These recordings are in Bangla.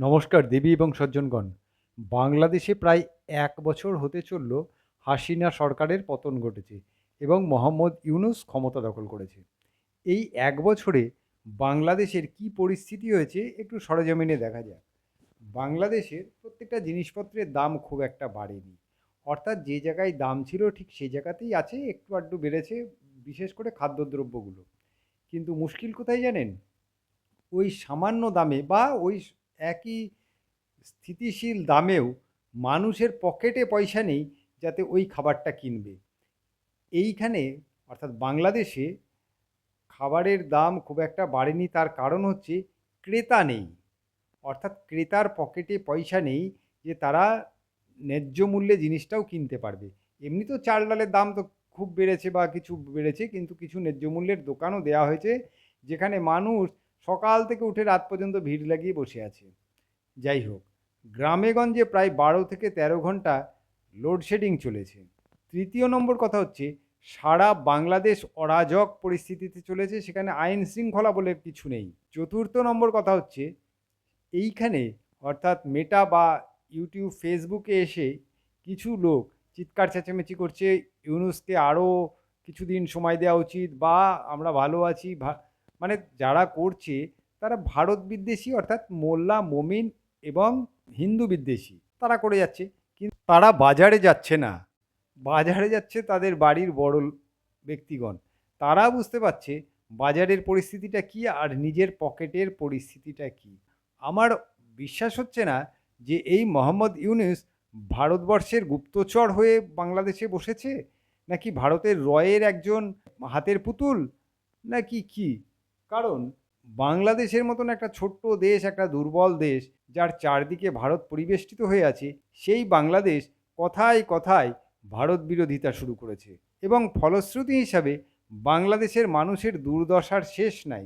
নমস্কার দেবী এবং সজ্জনগণ। বাংলাদেশে প্রায় এক বছর হতে চলল হাসিনা সরকারের পতন ঘটেছে এবং মোহাম্মদ ইউনুস ক্ষমতা দখল করেছে। এই এক বছরে বাংলাদেশের কি পরিস্থিতি হয়েছে একটু সরেজমিনে দেখা যাক। বাংলাদেশের প্রত্যেকটা জিনিসপত্রের দাম খুব একটা বাড়েনি। অর্থাৎ যে জায়গায় দাম ছিল ঠিক সেই জায়গাতেই আছে, একটু আধটু বেড়েছে, বিশেষ করে খাদ্যদ্রব্যগুলো। কিন্তু মুশকিল কোথায় জানেন? ওই সামান্য দামে বা ওই একই স্থিতিশীল দামেও মানুষের পকেটে পয়সা নেই যাতে ওই খাবারটা কিনবে। এইখানে, অর্থাৎ বাংলাদেশে খাবারের দাম খুব একটা বাড়েনি, তার কারণ হচ্ছে ক্রেতা নেই। অর্থাৎ ক্রেতার পকেটে পয়সা নেই যে তারা ন্যায্য মূল্যে জিনিসটাও কিনতে পারবে। এমনি তো চাল ডালের দাম তো খুব বেড়েছে বা কিছু বেড়েছে, কিন্তু কিছু ন্যায্য মূল্যের দোকানও দেওয়া হয়েছে, যেখানে মানুষ সকাল থেকে উঠে রাত পর্যন্ত ভিড় লাগিয়ে বসে আছে। যাই হোক, গ্রামেগঞ্জে প্রায় বারো থেকে তেরো ঘণ্টা লোডশেডিং চলেছে। তৃতীয় নম্বর কথা হচ্ছে, সারা বাংলাদেশ অরাজক পরিস্থিতিতে চলেছে, সেখানে আইন শৃঙ্খলা বলে কিছু নেই। চতুর্থ নম্বর কথা হচ্ছে, এইখানে অর্থাৎ মেটা বা ইউটিউব ফেসবুকে এসে কিছু লোক চিৎকার চেঁচামেচি করছে, ইউনুসকে আরও কিছুদিন সময় দেওয়া উচিত বা আমরা ভালো আছি মানে যারা করছে, তারা ভারত বিদ্বেষী অর্থাৎ মোল্লা, মমিন এবং হিন্দু বিদ্বেষী। তারা করে যাচ্ছে। কিন্তু তারা বাজারে যাচ্ছে না। বাজারে যাচ্ছে তাদের বাড়ির বড় ব্যক্তিগণ। তারা বুঝতে পারছে বাজারের পরিস্থিতিটা কি আর নিজের পকেটের পরিস্থিতিটা কি। আমার বিশ্বাস হচ্ছে না যে এই মোহাম্মদ ইউনুস ভারতবর্ষের গুপ্তচর হয়ে বাংলাদেশে বসেছে? নাকি ভারতের রয়ের একজন হাতের পুতুল? নাকি কি? কারণ বাংলাদেশের মতন একটা ছোট্ট দেশ, একটা দুর্বল দেশ, যার চারদিকে ভারত পরিবেষ্টিত হয়ে আছে, সেই বাংলাদেশ কথায় কথায় ভারত বিরোধিতা শুরু করেছে। এবং ফলশ্রুতি হিসাবে বাংলাদেশের মানুষের দুর্দশার শেষ নাই।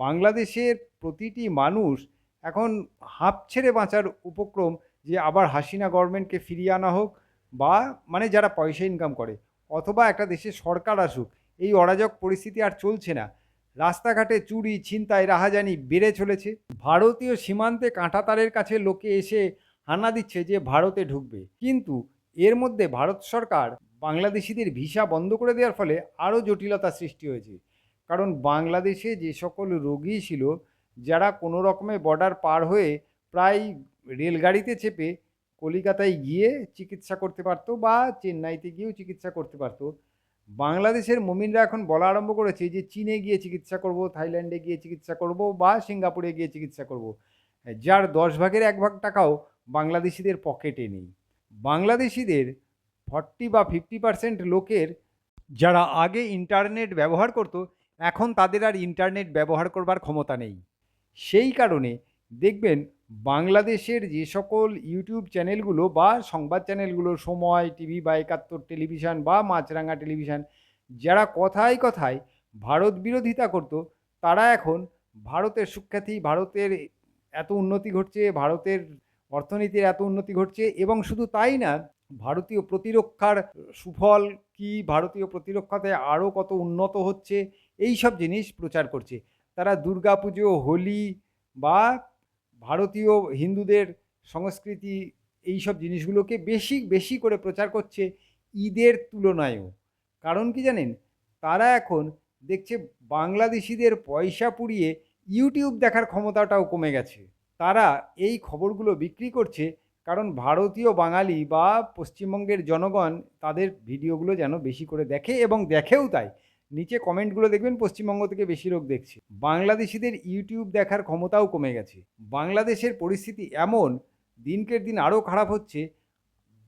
বাংলাদেশের প্রতিটি মানুষ এখন হাঁপ ছেড়ে বাঁচার উপক্রম যে আবার হাসিনা গভর্নমেন্টকে ফিরিয়ে আনা হোক বা মানে যারা পয়সা ইনকাম করে, অথবা একটা দেশে সরকার আসুক, এই অরাজক পরিস্থিতি আর চলছে না। রাস্তাঘাটে চুরি, ছিনতাই, রাহাজানি বেড়ে চলেছে। ভারতীয় সীমান্তে কাঁটাতারের কাছে লোকে এসে হানা দিচ্ছে যে ভারতে ঢুকবে। কিন্তু এর মধ্যে ভারত সরকার বাংলাদেশিদের ভিসা বন্ধ করে দেওয়ার ফলে আরও জটিলতা সৃষ্টি হয়েছে। কারণ বাংলাদেশে যে সকল রোগী ছিল, যারা কোনো রকমে বর্ডার পার হয়ে প্রায় রেলগাড়িতে চেপে কলিকাতায় গিয়ে চিকিৎসা করতে পারতো বা চেন্নাইতে গিয়েও চিকিৎসা করতে পারতো বাংলাদেশের মমিনরা এখন বলা আরম্ভ করেছে যে চীনে গিয়ে চিকিৎসা করব, থাইল্যান্ডে গিয়ে চিকিৎসা করব বা সিঙ্গাপুরে গিয়ে চিকিৎসা করব। যার দশ ভাগের এক ভাগ টাকাও বাংলাদেশিদের পকেটে নেই। বাংলাদেশিদের ফর্টি বা ফিফটি পার্সেন্ট লোকের যারা আগে ইন্টারনেট ব্যবহার করতো, এখন তাদের আর ইন্টারনেট ব্যবহার করবার ক্ষমতা নেই। সেই কারণে দেখবেন বাংলাদেশের যে সকল ইউটিউব চ্যানেলগুলো বা সংবাদ চ্যানেলগুলো সময়, টিভি বা একাত্তর টেলিভিশন বা মাছরাঙা টেলিভিশন, যারা কথায় কথায় ভারত বিরোধিতা করতো, তারা এখন ভারতের সুখ্যাতি, ভারতের এত উন্নতি ঘটছে, ভারতের অর্থনীতির এত উন্নতি ঘটছে এবং শুধু তাই না, ভারতীয় প্রতিরক্ষার সুফল কি, ভারতীয় প্রতিরক্ষাতে আরও কত উন্নত হচ্ছে এই সব জিনিস প্রচার করছে। তারা দুর্গাপুজো, হোলি বা ভারতীয় হিন্দুদের সংস্কৃতি এই সব জিনিসগুলোকে বেশি বেশি করে প্রচার করছে ঈদের তুলনায়ও। কারণ কি জানেন? তারা এখন দেখছে বাংলাদেশিদের পয়সা পুড়িয়ে ইউটিউব দেখার ক্ষমতাটাও কমে গেছে। তারা এই খবরগুলো বিক্রি করছে কারণ ভারতীয় বাঙালি বা পশ্চিমবঙ্গের জনগণ তাদের ভিডিওগুলো যেন বেশি করে দেখে এবং দেখেও তাই। নিচে কমেন্টগুলো দেখবেন, পশ্চিমবঙ্গ থেকে বেশি লোক দেখছে। বাংলাদেশিদের ইউটিউব দেখার ক্ষমতাও কমে গেছে। বাংলাদেশের পরিস্থিতি এমন, দিনকের দিন আরও খারাপ হচ্ছে,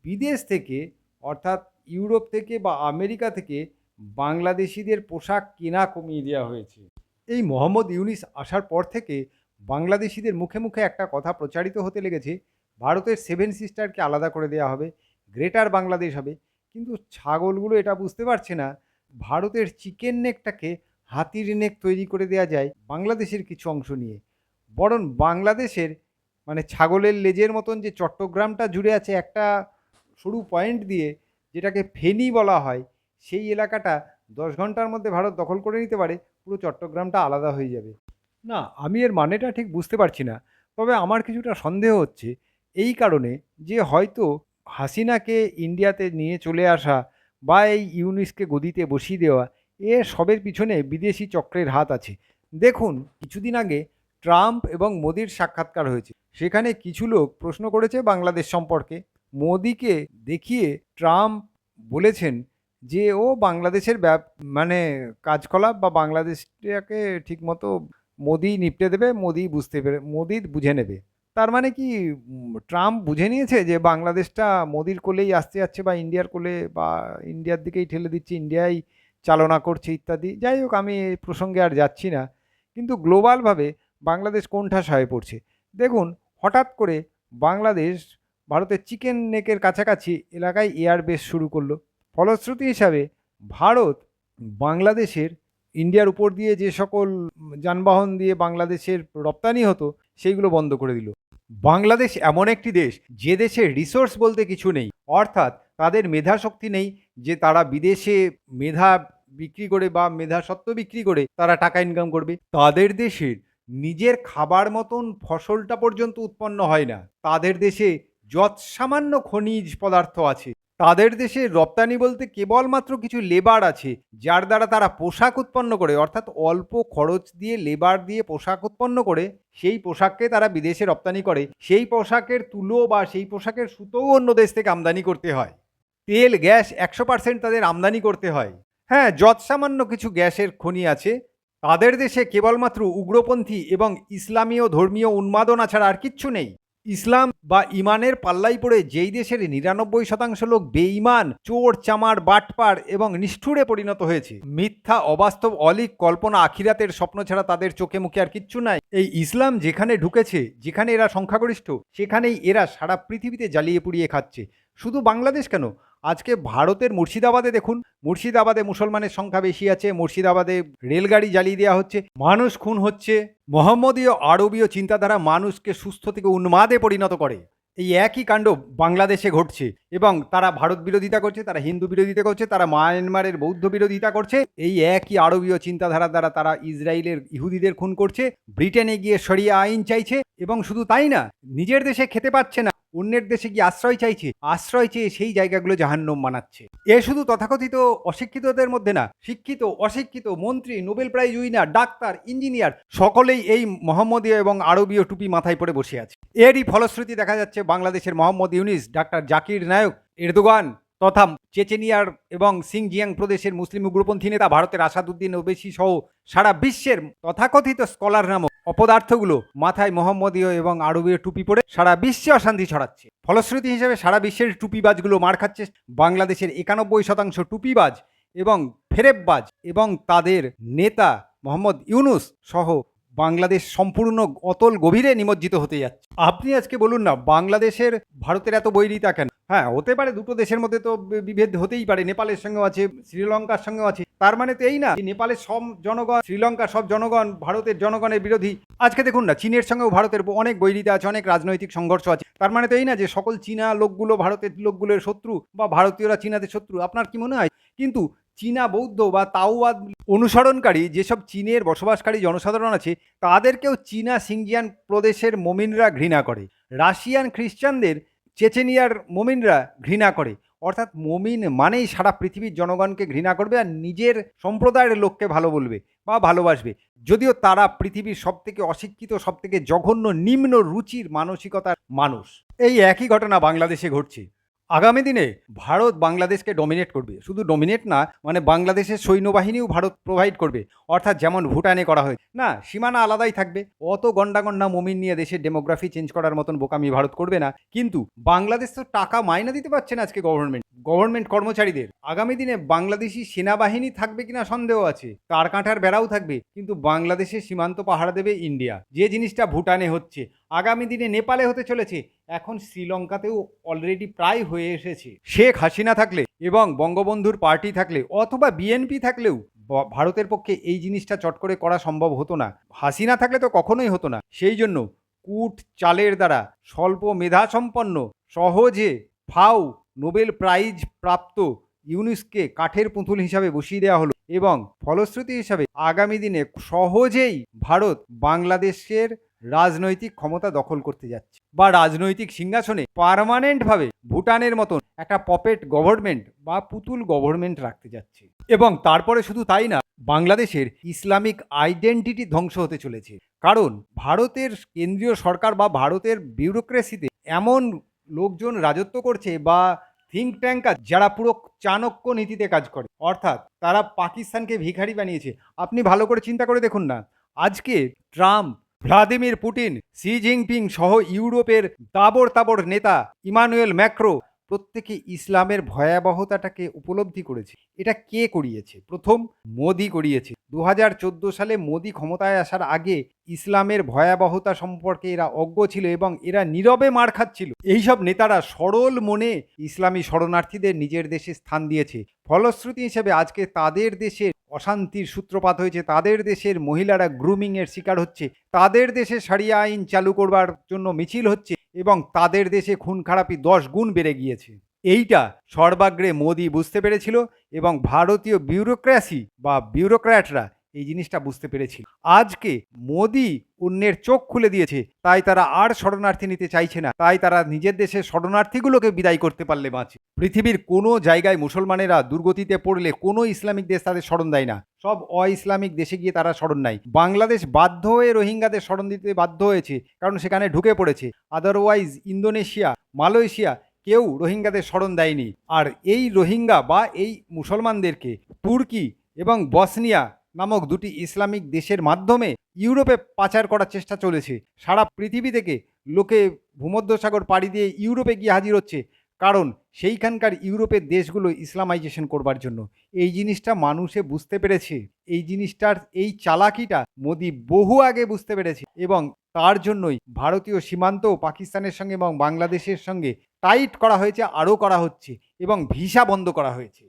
বিদেশ থেকে, অর্থাৎ ইউরোপ থেকে বা আমেরিকা থেকে বাংলাদেশিদের পোশাক কেনা কমিয়ে দেওয়া হয়েছে। এই মোহাম্মদ ইউনিস আসার পর থেকে বাংলাদেশিদের মুখে মুখে একটা কথা প্রচারিত হতে লেগেছে, ভারতের সেভেন সিস্টারকে আলাদা করে দেওয়া হবে, গ্রেটার বাংলাদেশ হবে। কিন্তু ছাগলগুলো এটা বুঝতে পারছে না ভারতের চিকেন নেকটাকে হাতির নেক তৈরি করে দেওয়া যায় বাংলাদেশের কিছু অংশ নিয়ে। বরং বাংলাদেশের মানে ছাগলের লেজের মতন যে চট্টগ্রামটা জুড়ে আছে একটা সরু পয়েন্ট দিয়ে যেটাকে ফেনী বলা হয়, সেই এলাকাটা দশ ঘণ্টার মধ্যে ভারত দখল করে নিতে পারে, পুরো চট্টগ্রামটা আলাদা হয়ে যাবে। না, আমি এর মানেটা ঠিক বুঝতে পারছি না, তবে আমার কিছুটা সন্দেহ হচ্ছে। এই কারণে যে হয়তো হাসিনাকে ইন্ডিয়াতে নিয়ে চলে আসা বা এই ইউনিসকে গদিতে বসিয়ে দেওয়া, এ সবের পিছনে বিদেশি চক্রের হাত আছে। দেখুন, কিছুদিন আগে ট্রাম্প এবং মোদির সাক্ষাৎকার হয়েছে। সেখানে কিছু লোক প্রশ্ন করেছে বাংলাদেশ সম্পর্কে। মোদিকে দেখিয়ে ট্রাম্প বলেছেন যে, ও বাংলাদেশের ব্যাপ মানে কাজকলাপ বা বাংলাদেশটাকে ঠিকমতো মোদি নিপটে দেবে, মোদি বুঝতে পেরে, মোদি বুঝে নেবে। তার মানে কি ট্রাম্প বুঝে নিয়েছে যে বাংলাদেশটা মোদির কোলেই আসতে যাচ্ছে বা ইন্ডিয়ার কোলে বা ইন্ডিয়ার দিকেই ঠেলে দিচ্ছে, ইন্ডিয়াই চালনা করছে ইত্যাদি। যাই হোক, আমি এই প্রসঙ্গে আর যাচ্ছি না। কিন্তু গ্লোবালভাবে বাংলাদেশ কোণঠাসা হয়ে পড়ছে? দেখুন, হঠাৎ করে বাংলাদেশ ভারতের চিকেন নেকের কাছাকাছি এলাকায় এয়ার বেস শুরু করল। ফলশ্রুতি হিসাবে ভারত বাংলাদেশের, ইন্ডিয়ার উপর দিয়ে যে সকল যানবাহন দিয়ে বাংলাদেশের রপ্তানি হতো, সেইগুলো বন্ধ করে দিল। বাংলাদেশ এমন একটি দেশ যে দেশে রিসোর্স বলতে কিছু নেই। অর্থাৎ তাদের মেধা শক্তি নেই যে তারা বিদেশে মেধা বিক্রি করে বা মেধা সত্ত্ব বিক্রি করে তারা টাকা ইনকাম করবে। তাদের দেশের নিজের খাবার মতন ফসলটা পর্যন্ত উৎপন্ন হয় না। তাদের দেশে যৎসামান্য খনিজ পদার্থ আছে। তাদের দেশে রপ্তানি বলতে কেবলমাত্র কিছু লেবার আছে, যার দ্বারা তারা পোশাক উৎপন্ন করে, অর্থাৎ অল্প খরচ দিয়ে লেবার দিয়ে পোশাক উৎপন্ন করে, সেই পোশাককে তারা বিদেশে রপ্তানি করে। সেই পোশাকের তুলো বা সেই পোশাকের সুতোও অন্য দেশ থেকে আমদানি করতে হয়। তেল, গ্যাস একশো পার্সেন্ট তাদের আমদানি করতে হয়। হ্যাঁ যৎসামান্য কিছু গ্যাসের খনি আছে। তাদের দেশে কেবলমাত্র উগ্রপন্থী এবং ইসলামীয় ধর্মীয় উন্মাদনা ছাড়া আর কিচ্ছু নেই। ইসলাম বা ইমানের পাল্লাই পড়ে যেই দেশের নিরানব্বই শতাংশ লোক বেঈমান, চোর, চামার, বাটপার এবং নিষ্ঠুরে পরিণত হয়েছে। মিথ্যা, অবাস্তব, অলিক কল্পনা আখিরাতের স্বপ্ন ছাড়া তাদের চোখে মুখে আর কিচ্ছু নাই। এই ইসলাম যেখানে ঢুকেছে, যেখানে এরা সংখ্যাগরিষ্ঠ, সেখানেই এরা সারা পৃথিবীতে জ্বালিয়ে পুড়িয়ে খাচ্ছে। শুধু বাংলাদেশ কেন? আজকে ভারতের মুর্শিদাবাদে দেখুন, মুর্শিদাবাদে মুসলমানের সংখ্যা বেশি আছে, মুর্শিদাবাদে রেলগাড়ি জ্বালিয়ে দেওয়া হচ্ছে, মানুষ খুন হচ্ছে, মোহাম্মদীয় আরবীয় চিন্তাধারা মানুষকে সুস্থ থেকে উন্মাদে পরিণত করে। এই একই কাণ্ড বাংলাদেশে ঘটছে এবং তারা ভারত বিরোধিতা করছে, তারা হিন্দু বিরোধিতা করছে, তারা মায়ানমারের বৌদ্ধ বিরোধিতা করছে, এই একই আরবীয় চিন্তাধারা দ্বারা তারা ইসরায়েলের ইহুদিদের খুন করছে, ব্রিটেনে গিয়ে সরিয়া আইন চাইছে এবং শুধু তাই না, নিজের দেশে খেতে পাচ্ছে না। অন্যের দেশে গিয়ে আশ্রয় চাইছে, আশ্রয় চেয়ে সেই জায়গাগুলো জাহান্নম মানাচ্ছে। এ শুধু তথাকথিত অশিক্ষিতদের মধ্যে না, শিক্ষিত, অশিক্ষিত, মন্ত্রী, Nobel prize winner, doctor, engineer, সকলেই এই মোহাম্মদীয় এবং আরবীয় টুপি মাথায় পড়ে বসে আছে। এরই ফলশ্রুতি দেখা যাচ্ছে বাংলাদেশের মোহাম্মদ ইউনিস, ডাক্তার জাকির নায়ক, এরদোগান তথা চেচেনিয়ার এবং সিংজিয়াং প্রদেশের মুসলিম উগ্রপন্থী নেতা ভারতের আসাদুদ্দিন ওবেসি সহ সারা বিশ্বের তথাকথিত স্কলার নামক অপদার্থগুলো মাথায় মোহাম্মদীয় এবং আরবীয় টুপি পরে সারা বিশ্বে অশান্তি ছড়াচ্ছে। ফলশ্রুতি হিসেবে সারা বিশ্বের টুপিবাজগুলো মার খাচ্ছে বাংলাদেশের একানব্বই শতাংশ টুপিবাজ এবং ফেরেববাজ এবং তাদের নেতা মোহাম্মদ ইউনুস সহ বাংলাদেশ সম্পূর্ণ অতল গভীরে নিমজ্জিত হতে যাচ্ছে। আপনি আজকে বলুন না, বাংলাদেশের ভারতের এত বৈরিতা কেন? হ্যাঁ হতে পারে দুটো দেশের মধ্যে তো বিভেদ হতেই পারে। নেপালের সঙ্গেও আছে, শ্রীলঙ্কার সঙ্গেও আছে। তার মানে তো এই না নেপালের সব জনগণ, শ্রীলঙ্কার সব জনগণ, ভারতের জনগণের বিরোধী। আজকে দেখুন না, চীনের সঙ্গেও ভারতের অনেক বৈরিতা আছে, অনেক রাজনৈতিক সংঘর্ষ আছে। তার মানে তো এই না যে সকল চীনা লোকগুলো, ভারতের লোকগুলোর শত্রু বা ভারতীয়রা চীনাদের শত্রু, আপনার কি মনে হয়? কিন্তু চীনা বৌদ্ধ বা তাওবাদ অনুসরণকারী যেসব চীনের বসবাসকারী জনসাধারণ আছে, তাদেরকেও চীনা সিংজিয়ান প্রদেশের মোমিনরা ঘৃণা করে। রাশিয়ান খ্রিস্টানদের চেচেনিয়ার মোমিনরা ঘৃণা করে। অর্থাৎ মোমিন মানেই সারা পৃথিবীর জনগণকে ঘৃণা করবে আর নিজের সম্প্রদায়ের লোককে ভালো বলবে বা ভালোবাসবে। যদিও তারা পৃথিবীর সব থেকে অশিক্ষিত সব থেকে জঘন্য, নিম্ন রুচির মানসিকতার মানুষ। এই একই ঘটনা বাংলাদেশে ঘটছে। আগামী দিনে ভারত বাংলাদেশকে ডমিনেট করবে। শুধু ডমিনেট না মানে বাংলাদেশের সৈন্যবাহিনীও ভারত প্রোভাইড করবে। অর্থাৎ যেমন ভুটানে করা হয় না, সীমানা আলাদাই থাকবে। অত গন্ডা গন্ডা মমিন নিয়ে দেশের ডেমোগ্রাফি চেঞ্জ করার মতন বোকামি ভারত করবে না। কিন্তু বাংলাদেশ তো টাকা মাইনা দিতে পারছে না আজকে গভর্নমেন্ট গভর্নমেন্ট কর্মচারীদের। আগামী দিনে বাংলাদেশি সেনাবাহিনী থাকবে কিনা সন্দেহ আছে। তার কাঁটার বেড়াও থাকবে। কিন্তু বাংলাদেশের সীমান্ত পাহারা দেবে ইন্ডিয়া। যে জিনিসটা ভুটানে হচ্ছে। আগামী দিনে নেপালে হতে চলেছে। এখন শ্রীলঙ্কাতেও অলরেডি প্রায় হয়ে এসেছে। শেখ হাসিনা থাকলে এবং বঙ্গবন্ধুর পার্টি থাকলে অথবা বিএনপি থাকলেও ভারতের পক্ষে এই জিনিসটা চট করে করা সম্ভব হতো না। হাসিনা থাকলে তো কখনোই হতো না। সেই জন্য কুট চালের দ্বারা স্বল্প মেধাসম্পন্ন, সহজে ফাও নোবেল প্রাইজ প্রাপ্ত ইউনিসকে কাঠের পুতুল হিসাবে বসিয়ে দেওয়া হলো এবং ফলশ্রুতি হিসাবে আগামী দিনে সহজেই ভারত বাংলাদেশের রাজনৈতিক ক্ষমতা দখল করতে যাচ্ছে বা রাজনৈতিক সিংহাসনে পার্মানেন্টভাবে ভুটানের মতন একটা পপেট গভর্নমেন্ট বা পুতুল গভর্নমেন্ট রাখতে যাচ্ছে। এবং তারপরে শুধু তাই না, বাংলাদেশের ইসলামিক আইডেন্টিটি ধ্বংস হতে চলেছে। কারণ ভারতের কেন্দ্রীয় সরকার বা ভারতের বিউরোক্রেসিতে এমন লোকজন রাজত্ব করছে বা থিঙ্ক ট্যাঙ্ক যারা পুরো চাণক্য নীতিতে কাজ করে। অর্থাৎ তারা পাকিস্তানকে ভিখারি বানিয়েছে। আপনি ভালো করে চিন্তা করে দেখুন না, আজকে Trump Vladimir Putin Xi Jinping সহ ইউরোপের তাবড় তাবর নেতা ইমানুয়েল ম্যাক্রো প্রত্যেকে ইসলামের ভয়াবহতাটাকে উপলব্ধি করেছে। এটা কে করিয়েছে? প্রথম মোদি করিয়েছে। দু হাজার চোদ্দ সালে মোদি ক্ষমতায় আসার আগে ইসলামের ভয়াবহতা সম্পর্কে এরা অজ্ঞ ছিল এবং এরা নীরবে মার খাচ্ছিল। এইসব নেতারা সরল মনে ইসলামী শরণার্থীদের নিজের দেশে স্থান দিয়েছে। ফলশ্রুতি হিসেবে আজকে তাদের দেশের অশান্তির সূত্রপাত হয়েছে। তাদের দেশের মহিলারা গ্রুমিংয়ের শিকার হচ্ছে। তাদের দেশে সারিয়া আইন চালু করবার জন্য মিছিল হচ্ছে এবং তাদের দেশে খুন খারাপি দশ গুণ বেড়ে গিয়েছে। এইটা সর্বাগ্রে মোদি বুঝতে পেরেছিল এবং ভারতীয় বিউরোক্র্যাসি বা বিউরোক্র্যাটরা এই জিনিসটা বুঝতে পেরেছিল। আজকে মোদি অন্যের চোখ খুলে দিয়েছে, তাই তারা আর শরণার্থী নিতে চাইছে না, তাই তারা নিজের দেশের শরণার্থীগুলোকে বিদায় করতে পারলে বাঁচে। পৃথিবীর কোনো জায়গায় মুসলমানেরা দুর্গতিতে পড়লে কোনো ইসলামিক দেশ তাদের শরণ দেয় না। সব অ ইসলামিক দেশে গিয়ে তারা শরণ নেয়। বাংলাদেশ বাধ্য হয়ে রোহিঙ্গাদের শরণ দিতে বাধ্য হয়েছে, কারণ সেখানে ঢুকে পড়েছে। আদারওয়াইজ ইন্দোনেশিয়া, মালয়েশিয়া কেউ রোহিঙ্গাদের স্মরণ দেয়নি। আর এই রোহিঙ্গা বা এই মুসলমানদেরকে তুর্কি এবং বসনিয়া নামক দুটি ইসলামিক দেশের মাধ্যমে ইউরোপে পাচার করার চেষ্টা চলেছে। সারা পৃথিবী থেকে লোকে ভূমধ্যসাগর পাড়ি দিয়ে ইউরোপে গিয়ে হাজির হচ্ছে। কারণ সেইখানকার ইউরোপের দেশগুলো ইসলামাইজেশন করবার জন্য। এই জিনিসটা মানুষে বুঝতে পেরেছে। এই জিনিসটার এই চালাকিটা মোদি বহু আগে বুঝতে পেরেছে। এবং তার জন্যই ভারতীয় সীমান্ত পাকিস্তানের সঙ্গে এবং বাংলাদেশের সঙ্গে টাইট করা হয়েছে, আরও করা হচ্ছে এবং ভিসা বন্ধ করা হয়েছে।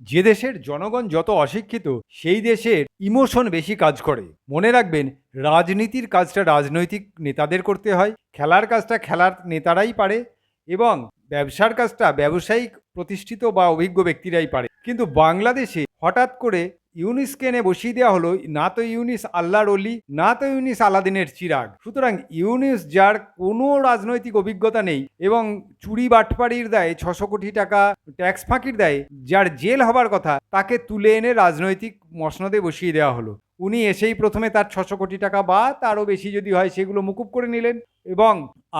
যে দেশের জনগণ যত অশিক্ষিত, সেই দেশের ইমোশন বেশি কাজ করে। মনে রাখবেন, রাজনীতির কাজটা রাজনৈতিক নেতাদের করতে হয়, খেলার কাজটা খেলার নেতারাই পারে এবং ব্যবসার কাজটা ব্যবসায়িক প্রতিষ্ঠিত বা অভিজ্ঞ ব্যক্তিরাই পারে। কিন্তু বাংলাদেশে হঠাৎ করে ইউনিসকে এনে বসিয়ে দেওয়া হলো, না তো ইউনিস আল্লাহর অলি না তো ইউনিস আলাদিনের চিরাগ। সুতরাং ইউনিস, যার কোনো রাজনৈতিক অভিজ্ঞতা নেই এবং চুরি বাটপাড়ির দায়ে ছশো কোটি টাকা ট্যাক্স ফাঁকির দায়ে যার জেল হবার কথা, তাকে তুলে এনে রাজনৈতিক মসনদে বসিয়ে দেওয়া হলো। উনি এসেই প্রথমে তার ছশো কোটি টাকা বা তারও বেশি যদি হয়, সেগুলো মুকুব করে নিলেন এবং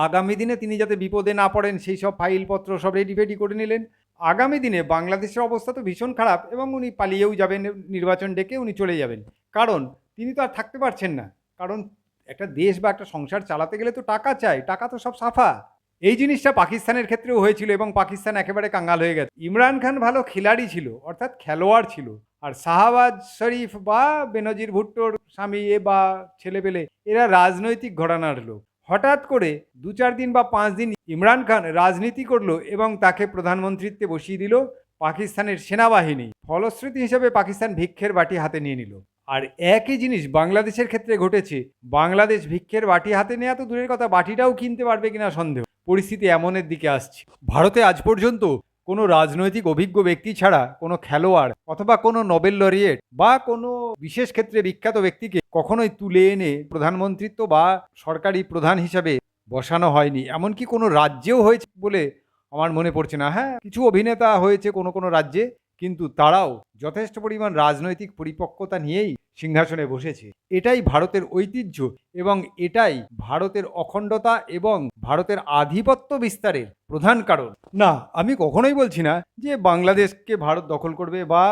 আগামী দিনে তিনি যাতে বিপদে না পড়েন, সেই সব ফাইলপত্র সব রেডি ফেডি করে নিলেন। আগামী দিনে বাংলাদেশের অবস্থা তো ভীষণ খারাপ এবং উনি পালিয়েও যাবেন, নির্বাচন ডেকে উনি চলে যাবেন। কারণ তিনি তো আর থাকতে পারছেন না। কারণ একটা দেশ বা একটা সংসার চালাতে গেলে তো টাকা চাই, টাকা তো সব সাফা। এই জিনিসটা পাকিস্তানের ক্ষেত্রেও হয়েছিল এবং পাকিস্তান একেবারে কাঙ্গাল হয়ে গেছে। ইমরান খান ভালো খিলাড়ি ছিল, অর্থাৎ খেলোয়াড় ছিল। আর শাহবাজ শরীফ বা বেনজির ভুট্টোর স্বামী এ বা ছেলেপেলে, এরা রাজনৈতিক ঘরানার লোক। হঠাৎ করে দু চার দিন বা পাঁচ দিন ইমরান খান রাজনীতি করল এবং তাকে প্রধানমন্ত্রীত্বে বসিয়ে দিল পাকিস্তানের সেনাবাহিনী। ফলশ্রুতি হিসেবে পাকিস্তান ভিক্ষের বাটি হাতে নিয়ে নিল। আর একই জিনিস বাংলাদেশের ক্ষেত্রে ঘটেছে। বাংলাদেশ ভিক্ষের বাটি হাতে নেওয়া তো দূরের কথা, বাটিটাও কিনতে পারবে কিনা সন্দেহ। পরিস্থিতি এমনের দিকে আসছে। ভারতে আজ পর্যন্ত কোনো রাজনৈতিক অভিজ্ঞ ব্যক্তি ছাড়া কোনো খেলোয়াড় অথবা কোনো নোবেল লরিয়েট বা কোনো বিশেষ ক্ষেত্রে বিখ্যাত ব্যক্তিকে কখনোই তুলে এনে প্রধানমন্ত্রিত্ব বা সরকারি প্রধান হিসাবে বসানো হয়নি। এমনকি কোনো রাজ্যেও হয়েছে বলে আমার মনে পড়ছে না। হ্যাঁ কিছু অভিনেতা হয়েছে কোনো কোনো রাজ্যে, কিন্তু তারাও যথেষ্ট পরিমাণ রাজনৈতিক পরিপক্কতা নিয়েই সিংহাসনে বসেছে। এটাই ভারতের ঐতিহ্য এবং এটাই ভারতের অখণ্ডতা এবং ভারতের আধিপত্য বিস্তারের প্রধান কারণ। না, আমি কখনোই বলছি না যে বাংলাদেশকে ভারত দখল করবে বা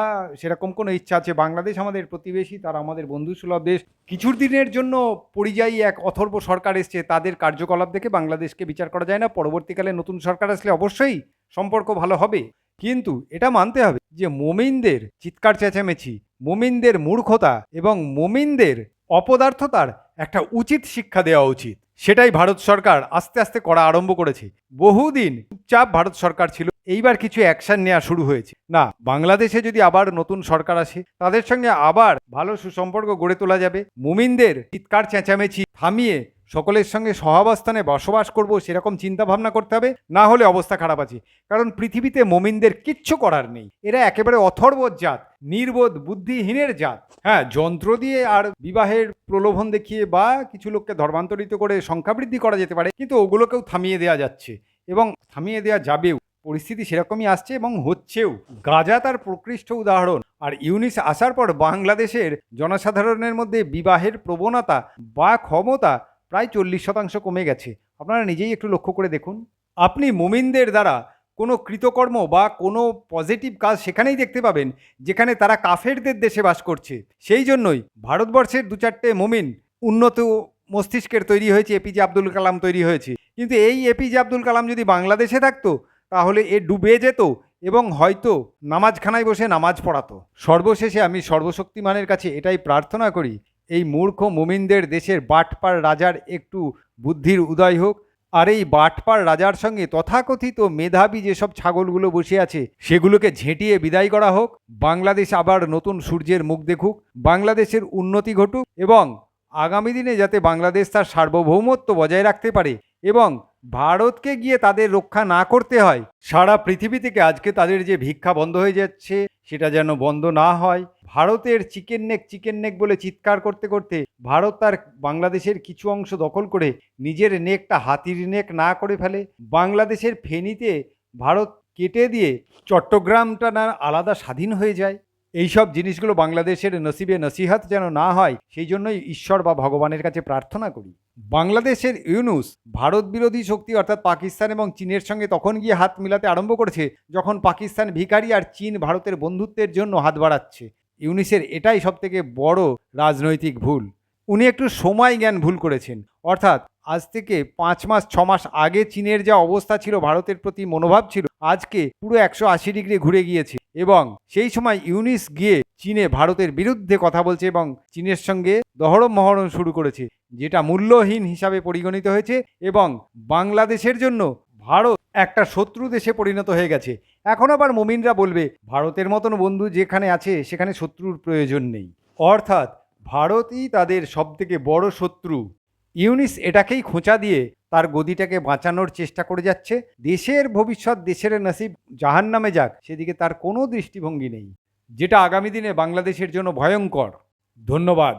সেরকম কোনো ইচ্ছা আছে। বাংলাদেশ আমাদের প্রতিবেশী, তারা আমাদের বন্ধুসুলভ দেশ। কিছুর দিনের জন্য পরিযায়ী এক অথর্ব সরকার এসছে, তাদের কার্যকলাপ দেখে বাংলাদেশকে বিচার করা যায় না। পরবর্তীকালে নতুন সরকার আসলে অবশ্যই সম্পর্ক ভালো হবে। কিন্তু এটা মানতে হবে যে মোমিনদের চিৎকার চেঁচামেচি, মোমিনদের মূর্খতা এবং মোমিনদের অপদার্থতার একটা উচিত শিক্ষা দেওয়া উচিত। সেটাই ভারত সরকার আস্তে আস্তে করা আরম্ভ করেছে। বহুদিন চুপচাপ ভারত সরকার ছিল, এইবার কিছু অ্যাকশন নেওয়া শুরু হয়েছে। না, বাংলাদেশে যদি আবার নতুন সরকার আসে, তাদের সঙ্গে আবার ভালো সুসম্পর্ক গড়ে তোলা যাবে। মুমিনদের চিৎকার চেঁচামেচি থামিয়ে সকলের সঙ্গে সহাবস্থানে বসবাস করব, সেরকম চিন্তা ভাবনা করতে হবে, না হলে অবস্থা খারাপ আছে। কারণ পৃথিবীতে মোমিনদের কিচ্ছু করার নেই। এরা একেবারে অথর্বর জাত, নির্বোধ, বুদ্ধিহীনের জাত। হ্যাঁ যন্ত্র দিয়ে আর বিবাহের প্রলোভন দেখিয়ে বা কিছু লোককে ধর্মান্তরিত করে সংখ্যা বৃদ্ধি করা যেতে পারে, কিন্তু ওগুলোকেও থামিয়ে দেওয়া যাচ্ছে। এবং থামিয়ে দেওয়া যাবেও। পরিস্থিতি সেরকমই আসছে এবং হচ্ছেও। গাজা তার প্রকৃষ্ট উদাহরণ। আর ইউনিস আসার পর বাংলাদেশের জনসাধারণের মধ্যে বিবাহের প্রবণতা বা ক্ষমতা প্রায় চল্লিশ শতাংশ কমে গেছে। আপনারা নিজেই একটু লক্ষ্য করে দেখুন। আপনি মুমিনদের দ্বারা কোনো কৃতকর্ম বা কোনো পজিটিভ কাজ সেখানেই দেখতে পাবেন, যেখানে তারা কাফেরদের দেশে বাস করছে। সেই জন্যই ভারতবর্ষের দু চারটে মুমিন উন্নত মস্তিষ্কের তৈরি হয়েছে এপিজে আব্দুল কালাম তৈরি হয়েছে। কিন্তু এই এপিজে আব্দুল কালাম যদি বাংলাদেশে থাকতো, তাহলে এ ডুবে যেত এবং হয়তো নামাজখানায় বসে নামাজ পড়াতো। সর্বশেষে আমি সর্বশক্তিমানের কাছে এটাই প্রার্থনা করি এই মূর্খ মুমিনদের দেশের বাটপার রাজার একটু বুদ্ধির উদয় হোক। আর এই বাটপার রাজার সঙ্গে তথাকথিত মেধাবী যেসব ছাগলগুলো বসে আছে, সেগুলোকে ঝেঁটিয়ে বিদায় করা হোক। বাংলাদেশ আবার নতুন সূর্যের মুখ দেখুক, বাংলাদেশের উন্নতি ঘটুক এবং আগামী দিনে যাতে বাংলাদেশ তার সার্বভৌমত্ব বজায় রাখতে পারে এবং ভারতকে গিয়ে তাদের রক্ষা না করতে হয়। সারা পৃথিবী থেকে আজকে তাদের যে ভিক্ষা বন্ধ হয়ে যাচ্ছে, সেটা যেন বন্ধ না হয়। ভারতের চিকেন নেক চিকেন নেক বলে চিৎকার করতে করতে ভারত তার বাংলাদেশের কিছু অংশ দখল করে নিজের নেকটা হাতির নেক না করে ফেলে। বাংলাদেশের ফেনীতে ভারত কেটে দিয়ে চট্টগ্রামটা না আলাদা স্বাধীন হয়ে যায়। এইসব জিনিসগুলো বাংলাদেশের নসিবে নসিহাত যেন না হয়, সেই জন্যই ঈশ্বর বা ভগবানের কাছে প্রার্থনা করি। বাংলাদেশের ইউনুস ভারত বিরোধী শক্তি অর্থাৎ পাকিস্তান এবং চীনের সঙ্গে তখন গিয়ে হাত মিলাতে আরম্ভ করেছে, যখন পাকিস্তান ভিখারি আর চীন ভারতের বন্ধুত্বের জন্য হাত বাড়াচ্ছে। ইউনিসের এটাই সবথেকে বড় রাজনৈতিক ভুল। উনি একটু সময় জ্ঞান ভুল করেছেন। অর্থাৎ আজ থেকে পাঁচ মাস, ছ মাস আগে চীনের যা অবস্থা ছিল, ভারতের প্রতি মনোভাব ছিল, আজকে পুরো একশো আশি ডিগ্রি ঘুরে গিয়েছে এবং সেই সময় ইউনিস গিয়ে চীনে ভারতের বিরুদ্ধে কথা বলছে এবং চীনের সঙ্গে দহরম মহরম শুরু করেছে, যেটা মূল্যহীন হিসাবে পরিগণিত হয়েছে এবং বাংলাদেশের জন্য ভারত একটা শত্রু দেশে পরিণত হয়ে গেছে। এখন আবার মুমিনরা বলবে, ভারতের মতন বন্ধু যেখানে আছে, সেখানে শত্রুর প্রয়োজন নেই। অর্থাৎ, ভারতই তাদের সবথেকে বড় শত্রু। ইউনিস এটাকেই খোঁচা দিয়ে তার গদিটাকে বাঁচানোর চেষ্টা করে যাচ্ছে। দেশের ভবিষ্যৎ দেশের নসিব জাহান নামে যাক, সেদিকে তার কোনো দৃষ্টিভঙ্গি নেই, যেটা আগামী দিনে বাংলাদেশের জন্য ভয়ঙ্কর। ধন্যবাদ।